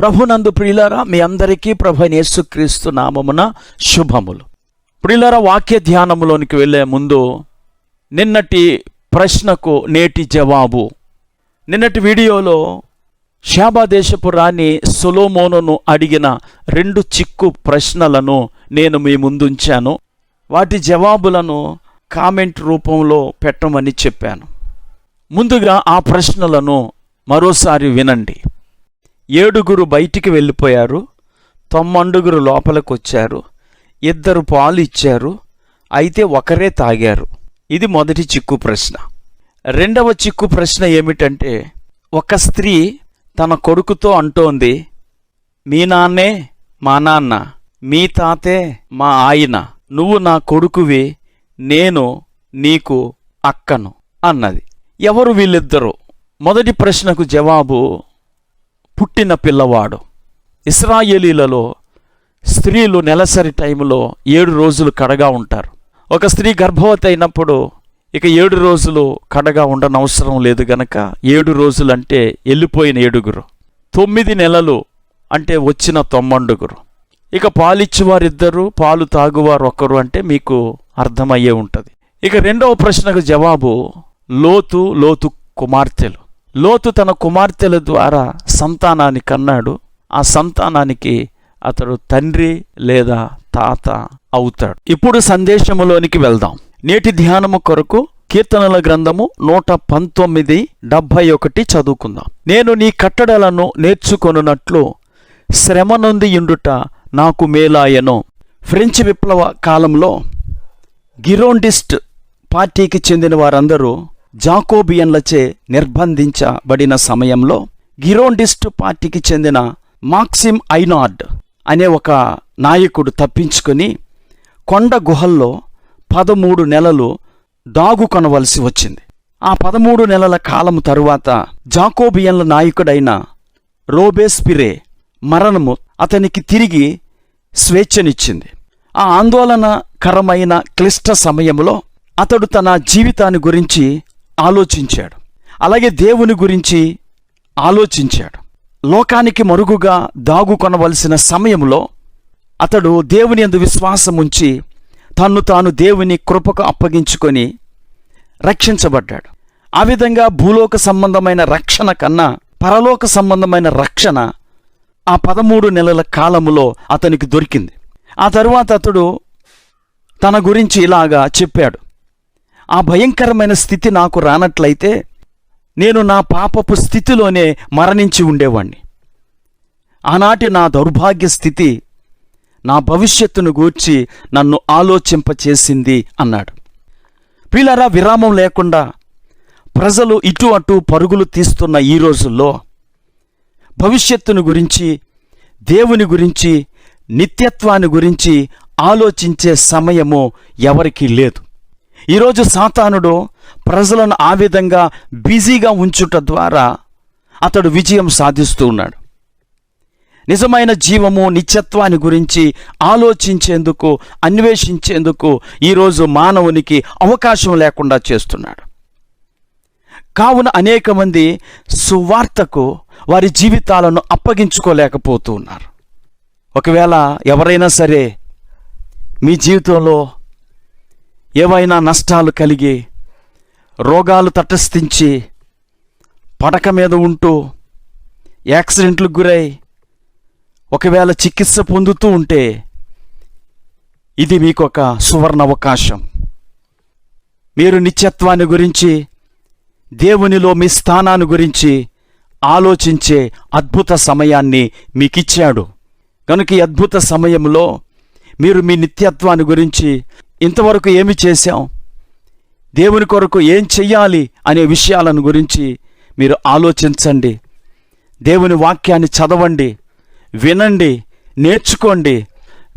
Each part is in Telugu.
ప్రభునందు ప్రియులారా మీ అందరికీ ప్రభు యేసుక్రీస్తు నామమున శుభములు. ప్రియులారా వాక్య ధ్యానములోనికి వెళ్ళే ముందు నిన్నటి ప్రశ్నకు నేటి జవాబు. నిన్నటి వీడియోలో శాబాదేశపు రాణి సొలోమోనును అడిగిన రెండు చిక్కు ప్రశ్నలను నేను మీ ముందుంచాను. వాటి జవాబులను కామెంట్ రూపంలో పెట్టమని చెప్పాను. ముందుగా ఆ ప్రశ్నలను మరోసారి వినండి. ఏడుగురు బయటికి వెళ్ళిపోయారు. తొమ్మండుగురు లోపలికి వచ్చారు ఇద్దరు పాలు ఇచ్చారు. అయితే ఒకరే తాగారు. ఇది మొదటి చిక్కు ప్రశ్న. రెండవ చిక్కు ప్రశ్న ఏమిటంటే ఒక స్త్రీ తన కొడుకుతో అంటోంది మీ నాన్నే మా నాన్న మీ తాతే మా ఆయన నువ్వు నా కొడుకువి నేను నీకు అక్కను అన్నది. ఎవరు వీళ్ళిద్దరూ? మొదటి ప్రశ్నకు జవాబు పుట్టిన పిల్లవాడు. ఇస్రాయేలీలలో స్త్రీలు నెలసరి టైంలో ఏడు రోజులు కడగా ఉంటారు. ఒక స్త్రీ గర్భవతి అయినప్పుడు ఇక ఏడు రోజులు కడగా ఉండనవసరం లేదు గనక ఏడు రోజులు అంటే వెళ్ళిపోయిన ఏడుగురు. తొమ్మిది నెలలు అంటే వచ్చిన తొమ్మండుగురు. ఇక పాలిచ్చేవారిద్దరు పాలు తాగువారు ఒకరు అంటే మీకు అర్థమయ్యే ఉంటుంది. ఇక రెండవ ప్రశ్నకు జవాబు లోతు లోతు కుమార్తెలు. లోతు తన కుమార్తెల ద్వారా సంతానాన్ని కన్నాడు. ఆ సంతానానికి అతడు తండ్రి లేదా తాత అవుతాడు. ఇప్పుడు సందేశములోనికి వెళ్దాం. నేటి ధ్యానము కొరకు కీర్తనల గ్రంథము నూట పంతొమ్మిది డెబ్భై ఒకటి చదువుకుందాం. నేను నీ కట్టడలను నేర్చుకొనున్నట్లు శ్రమ నొంది ఇండుట నాకు మేలాయను. ఫ్రెంచ్ విప్లవ కాలంలో గిరోండిస్ట్ పార్టీకి చెందిన వారందరూ జాకోబియన్లచే నిర్బంధించబడిన సమయంలో గిరోండిస్ట్ పార్టీకి చెందిన మాక్సిమ్ ఐనార్డ్ అనే ఒక నాయకుడు తప్పించుకొని కొండ గుహల్లో పదమూడు నెలలు దాగు కొనవలసి వచ్చింది. ఆ పదమూడు నెలల కాలము తరువాత జాకోబియన్ల నాయకుడైన రోబేస్పిరే మరణము అతనికి తిరిగి స్వేచ్ఛనిచ్చింది. ఆ ఆందోళనకరమైన క్లిష్ట సమయంలో అతడు తన జీవితాన్ని గురించి ఆలోచించాడు. అలాగే దేవుని గురించి ఆలోచించాడు. లోకానికి మరుగుగా దాగుకొనవలసిన సమయంలో అతడు దేవుని అందు విశ్వాసముంచి తన్ను తాను దేవుని కృపకు అప్పగించుకొని రక్షించబడ్డాడు. ఆ విధంగా భూలోక సంబంధమైన రక్షణ కన్నా పరలోక సంబంధమైన రక్షణ ఆ పదమూడు నెలల కాలములో అతనికి దొరికింది. ఆ తరువాత అతడు తన గురించి ఇలాగా చెప్పాడు. ఆ భయంకరమైన స్థితి నాకు రానట్లయితే నేను నా పాపపు స్థితిలోనే మరణించి ఉండేవాణ్ణి. ఆనాటి నా దౌర్భాగ్య స్థితి నా భవిష్యత్తును గూర్చి నన్ను ఆలోచింపచేసింది అన్నాడు. ప్రియులారా విరామం లేకుండా ప్రజలు ఇటు అటు పరుగులు తీస్తున్న ఈ రోజుల్లో భవిష్యత్తును గురించి దేవుని గురించి నిత్యత్వాన్ని గురించి ఆలోచించే సమయము ఎవరికీ లేదు. ఈరోజు సాతానుడు ప్రజలను ఆ విధంగా బిజీగా ఉంచుట ద్వారా అతడు విజయం సాధిస్తూ ఉన్నాడు. నిజమైన జీవము నిత్యత్వాన్ని గురించి ఆలోచించేందుకు అన్వేషించేందుకు ఈరోజు మానవునికి అవకాశం లేకుండా చేస్తున్నాడు. కావున అనేక మంది సువార్తకు వారి జీవితాలను అప్పగించుకోలేకపోతూ ఉన్నారు ఒకవేళ ఎవరైనా సరే మీ జీవితంలో ఏవైనా నష్టాలు కలిగి రోగాలు తటస్థించి పడక మీద ఉంటూ యాక్సిడెంట్లకు గురై ఒకవేళ చికిత్స పొందుతూ ఉంటే ఇది మీకు ఒక సువర్ణ అవకాశం. మీరు నిత్యత్వాన్ని గురించి దేవునిలో మీ స్థానాన్ని గురించి ఆలోచించే అద్భుత సమయాన్ని మీకిచ్చాడు. కనుక ఈ అద్భుత సమయంలో మీరు మీ నిత్యత్వాన్ని గురించి ఇంతవరకు ఏమి చేశాం? దేవుని కొరకు ఏం చెయ్యాలి అనే విషయాలను గురించి మీరు ఆలోచించండి. దేవుని వాక్యాన్ని చదవండి వినండి నేర్చుకోండి.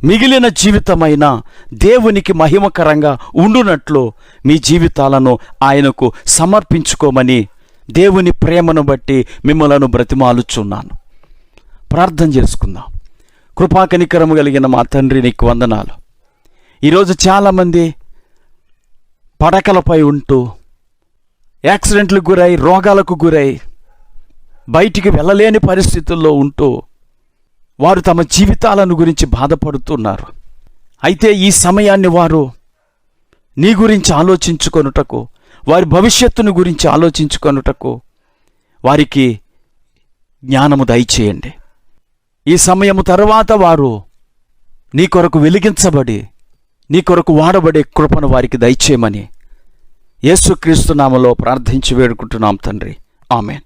మిగిలిన జీవితమైన దేవునికి మహిమకరంగా ఉండునట్లు మీ జీవితాలను ఆయనకు సమర్పించుకోమని దేవుని ప్రేమను బట్టి మిమ్మలను బ్రతిమాలుచున్నాను. ప్రార్థన చేసుకుందాం. కృపాకనికరము కలిగిన మా తండ్రి నీకు వందనాలు. ఈరోజు చాలామంది పడకలపై ఉంటూ యాక్సిడెంట్లకు గురై రోగాలకు గురై బయటికి వెళ్ళలేని పరిస్థితుల్లో ఉంటూ వారు తమ జీవితాలను గురించి బాధపడుతున్నారు. అయితే ఈ సమయాన్ని వారు నీ గురించి ఆలోచించుకొనుటకు వారి భవిష్యత్తును గురించి ఆలోచించుకొనుటకు వారికి జ్ఞానము దయచేయండి. ఈ సమయము తర్వాత వారు నీ కొరకు వెలిగించబడి నీ కొరకు వాడబడే కృపను వారికి దయచేయమని యేసుక్రీస్తు నామలో ప్రార్థించి వేడుకుంటున్నాం తండ్రి. ఆమెన్.